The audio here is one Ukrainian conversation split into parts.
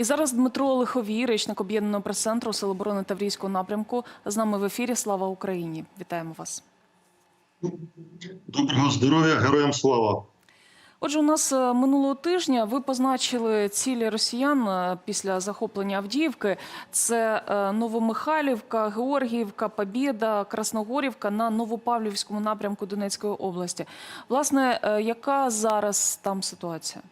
І зараз Дмитро Лиховій, речник об'єднаного прес-центру Сил оборони Таврійського напрямку, з нами в ефірі. Слава Україні! Вітаємо вас. Доброго здоров'я, героям слава. Отже, у нас е, минулого тижня ви позначили цілі росіян е, після захоплення Авдіївки. Це е, Новомихайлівка, Георгіївка, Побєда, Красногорівка на Новопавлівському напрямку Донецької області. Власне, яка зараз там ситуація?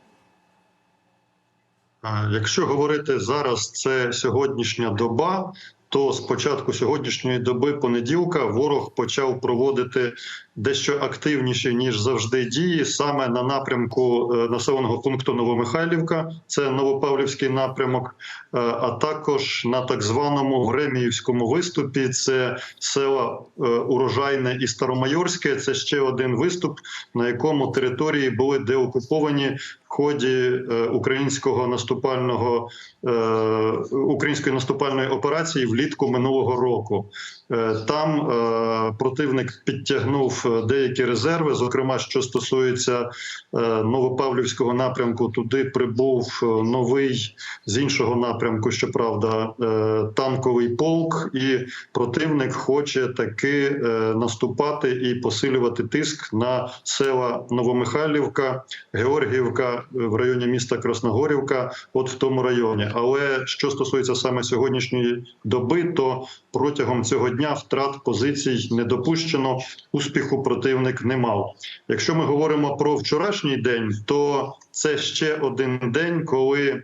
Якщо говорити зараз, це сьогоднішня доба. То з початку сьогоднішньої доби понеділка ворог почав проводити дещо активніші ніж завжди дії саме на напрямку е, населеного пункту Новомихайлівка, це Новопавлівський напрямок, е, а також на так званому Греміївському виступі. Це села е, Урожайне і Старомайорське. Це ще один виступ, на якому території були деокуповані ході е, українського наступального е, української наступальної операції влітку минулого року. Е, Там е, противник підтягнув е, деякі резерви, зокрема, що стосується Новопавлівського напрямку, туди прибув новий з іншого напрямку, щоправда, е, танковий полк, і противник хоче таки наступати і посилювати тиск на села Новомихайлівка, Георгіївка в районі міста Красногорівка, от в тому районі. Але що стосується саме сьогоднішньої доби, то протягом цього дня втрат позицій не допущено, успіху противник не мав. Якщо ми говоримо про вчорашній день, то це ще один день, коли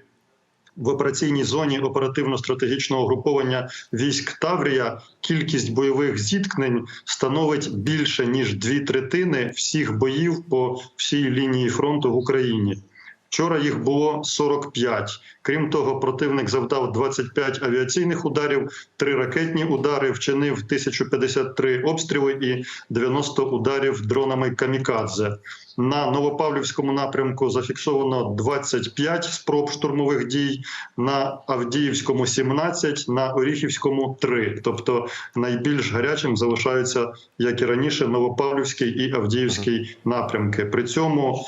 в операційній зоні оперативно-стратегічного угруповання військ Таврія кількість бойових зіткнень становить більше ніж дві третини всіх боїв по всій лінії фронту в Україні. Вчора їх було 45. Крім того, противник завдав 25 авіаційних ударів, 3 ракетні удари, вчинив 1053 обстріли і 90 ударів дронами камікадзе. На Новопавлівському напрямку зафіксовано 25 спроб штурмових дій, на Авдіївському 17, на Оріхівському 3. Тобто найбільш гарячим залишаються, як і раніше, Новопавлівський і Авдіївський напрямки. При цьому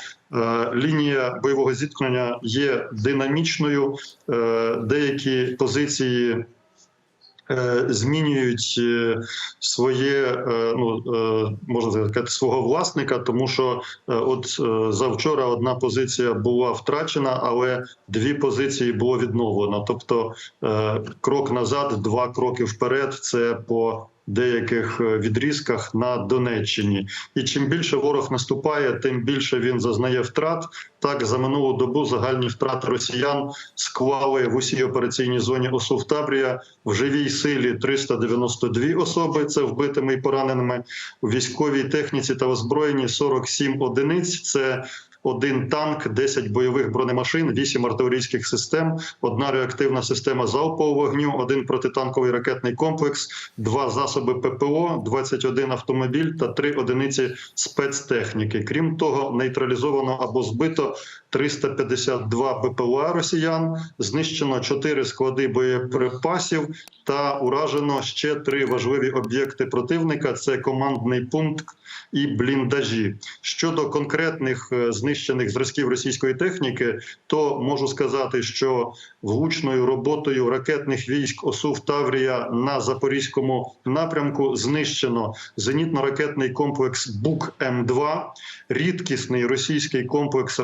лінія бойового зіткнення є динамічною. Е, деякі позиції е, змінюють е, своє, е, ну е, можна сказати, свого власника, тому що е, от е, завчора одна позиція була втрачена, але дві позиції було відновлено. Тобто е, крок назад, два кроки вперед. Це по деяких е, відрізках на Донеччині. І чим більше ворог наступає, тим більше він зазнає втрат. Так за минулу добу загальні втрати росіян склали в усій операційній зоні ОСУ Таврія в живій силі 392 особи. Це вбитими і пораненими у військовій техніці та озброєнні 47 одиниць. Це один танк, 10 бойових бронемашин, 8 артилерійських систем, одна реактивна система залпового вогню, один протитанковий ракетний комплекс, два засоби ППО, 21 автомобіль та три одиниці спецтехніки. Крім того, нейтралізовано або збито 352 БПЛА росіян, знищено 4 склади боєприпасів та уражено ще три важливі об'єкти противника: це командний пункт і бліндажі. Щодо конкретних е, знищених зразків російської техніки, то можу сказати, що влучною роботою ракетних військ ОСУВ Таврія на запорізькому напрямку знищено зенітно-ракетний комплекс Бук М2, рідкісний російський комплекс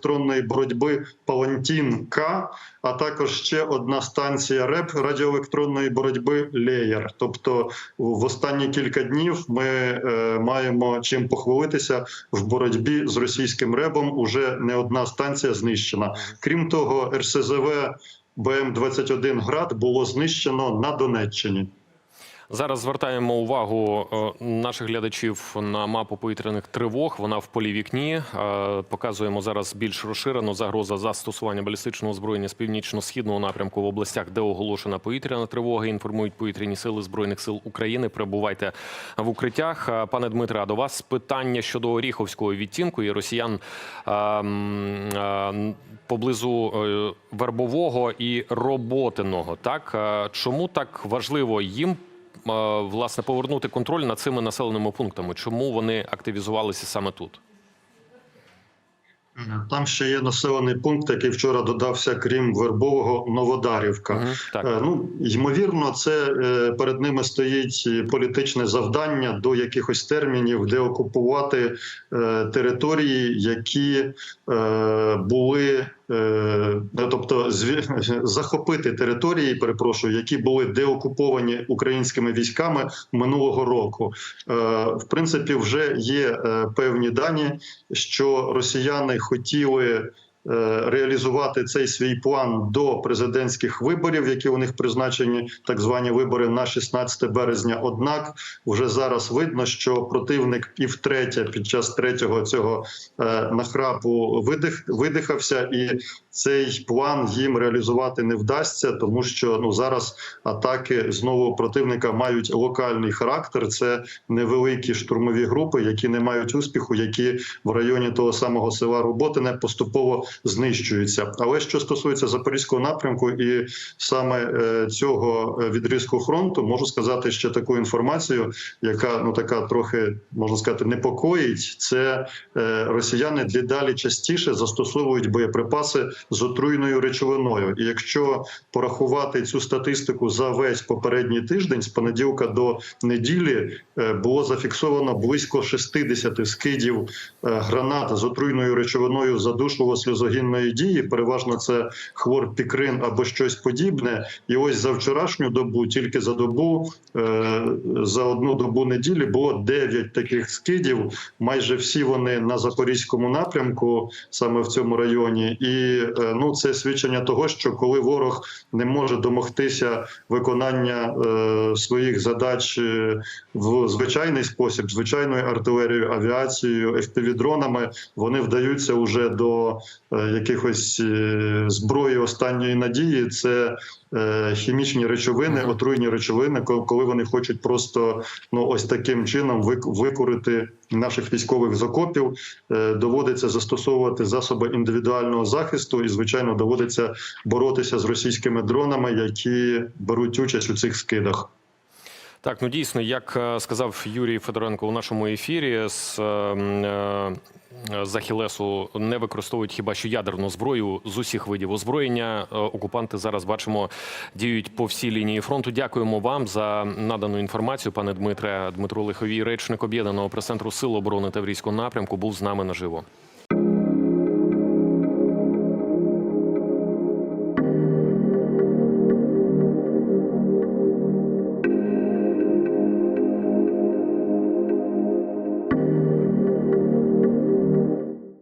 радіоелектронної боротьби Палантін К. А також ще одна станція РЕП радіоелектронної боротьби Леєр. Тобто, в останні кілька днів ми е, маємо чим похвалитися в боротьбі з російським ребом. Уже не одна станція знищена. Крім того, РСЗВ БМ-21 град було знищено на Донеччині. Зараз звертаємо увагу е, наших глядачів на мапу повітряних тривог. Вона в полі вікні. Е, Показуємо зараз більш розширену загроза застосування балістичного озброєння з північно-східного напрямку в областях, де оголошена повітряна тривога. Інформують повітряні сили збройних сил України. Перебувайте в укриттях. Е, Пане Дмитре, а до вас питання щодо Оріховського відтінку і росіян поблизу вербового і роботиного. Так чому так важливо їм? Власне повернути контроль над цими населеними пунктами. Чому вони активізувалися саме тут? Там ще є населений пункт, який вчора додався, крім Вербового, Новодарівка. Так. Е, Ну ймовірно, це е, перед ними стоїть політичне завдання до якихось термінів, де окупувати е, території, які е, були. Тобто захопити території, перепрошую, які були деокуповані українськими військами минулого року. Е, В принципі, вже є е, певні дані, що росіяни хотіли реалізувати цей свій план до президентських виборів, які у них призначені, так звані вибори на 16 березня. Однак вже зараз видно, що противник і втретє під час третього цього е, нахрапу видих, видихався, і цей план їм реалізувати не вдасться, тому що ну зараз атаки знову противника мають локальний характер. Це невеликі штурмові групи, які не мають успіху, які в районі того самого села Роботине поступово знищуються. Але що стосується запорізького напрямку і саме е, цього е, відрізку фронту, можу сказати ще таку інформацію, яка ну така трохи можна сказати непокоїть. Це е, росіяни дедалі частіше застосовують боєприпаси з отруйною речовиною. І якщо порахувати цю статистику за весь попередній тиждень, з понеділка до неділі було зафіксовано близько 60 скидів гранат з отруйною речовиною задушливо-сльозогінної дії. Переважно це хлорпікрин або щось подібне. І ось за вчорашню добу, тільки за добу, е, за одну добу неділі було 9 таких скидів. Майже всі вони на запорізькому напрямку, саме в цьому районі. І е, ну це свідчення того, що коли ворог не може домогтися виконання е, своїх задач в звичайний спосіб, звичайною артилерією, авіацією, FPV-дронами, вони вдаються уже до якихось е, зброї останньої надії. Це е, хімічні речовини, отруйні речовини, ко- коли вони хочуть просто ну ось таким чином вик- викурити наших військових з окопів. Е, Доводиться застосовувати засоби індивідуального захисту, і звичайно доводиться боротися з російськими дронами, які беруть участь у цих скидах. Так, ну дійсно, як е, сказав Юрій Федоренко у нашому ефірі, з е, е, з Ахілесу не використовують хіба що ядерну зброю з усіх видів озброєння. Окупанти зараз бачимо діють по всій лінії фронту. Дякуємо вам за надану інформацію, пане Дмитре. Дмитро Лиховій, речник об'єднаного прес-центру Сил оборони Таврійського напрямку, був з нами наживо.